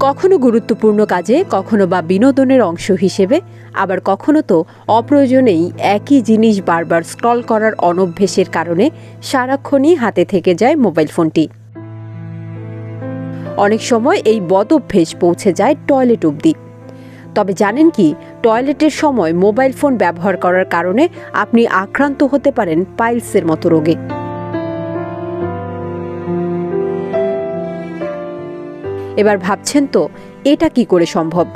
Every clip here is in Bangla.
কখনো গুরুত্বপূর্ণ কাজে, কখনো বা বিনোদনের অংশ হিসেবে, আবার কখনো তো অপ্রয়োজনেই একই জিনিস বারবার স্ক্রল করার অনভ্যেসের কারণে সারাক্ষণই হাতে থেকে যায় মোবাইল ফোনটি। অনেক সময় এই বদ অভ্যেস পৌঁছে যায় টয়লেট অবধি। তবে জানেন কি, টয়লেটের সময় মোবাইল ফোন ব্যবহার করার কারণে আপনি আক্রান্ত হতে পারেন পাইলসের মতো রোগে। এবার ভাবছেন তো, এটা কি করে সম্ভব?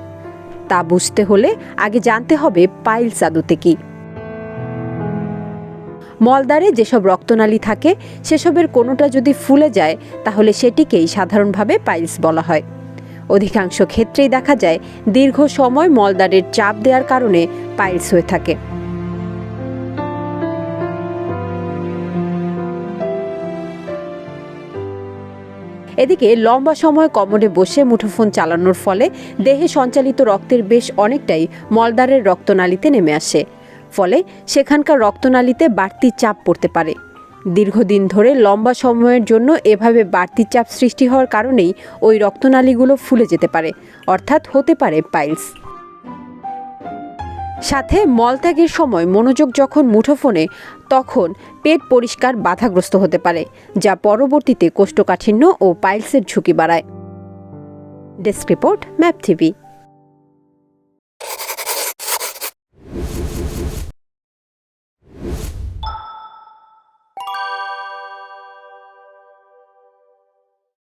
তা বুঝতে হলে আগে জানতে হবে পাইলস আদতে কি। মলদ্বারে যেসব রক্তনালী থাকে, সেসবের কোনোটা যদি ফুলে যায়, তাহলে সেটিকেই সাধারণভাবে পাইলস বলা হয়। অধিকাংশ ক্ষেত্রেই দেখা যায়, দীর্ঘ সময় মলদ্বারের চাপ দেওয়ার কারণে পাইলস হয়ে থাকে। এদিকে লম্বা সময় কমরে বসে মুঠোফোন চালানোর ফলে দেহে সঞ্চালিত রক্তের বেশ অনেকটাই মলদারের রক্তনালীতে নেমে আসে। ফলে সেখানকার রক্তনালীতে বাড়তি চাপ পড়তে পারে। দীর্ঘদিন ধরে লম্বা সময়ের জন্য এভাবে বাড়তি চাপ সৃষ্টি হওয়ার কারণেই ওই রক্তনালীগুলো ফুলে যেতে পারে, অর্থাৎ হতে পারে পাইলস। সাথে মলত্যাগের সময় মনোযোগ যখন মুঠোফোনে, তখন পেট পরিষ্কার বাধাগ্রস্ত হতে পারে, যা পরবর্তীতে কোষ্ঠকাঠিন্য ও পাইলসের ঝুঁকি বাড়ায়। Desk report, map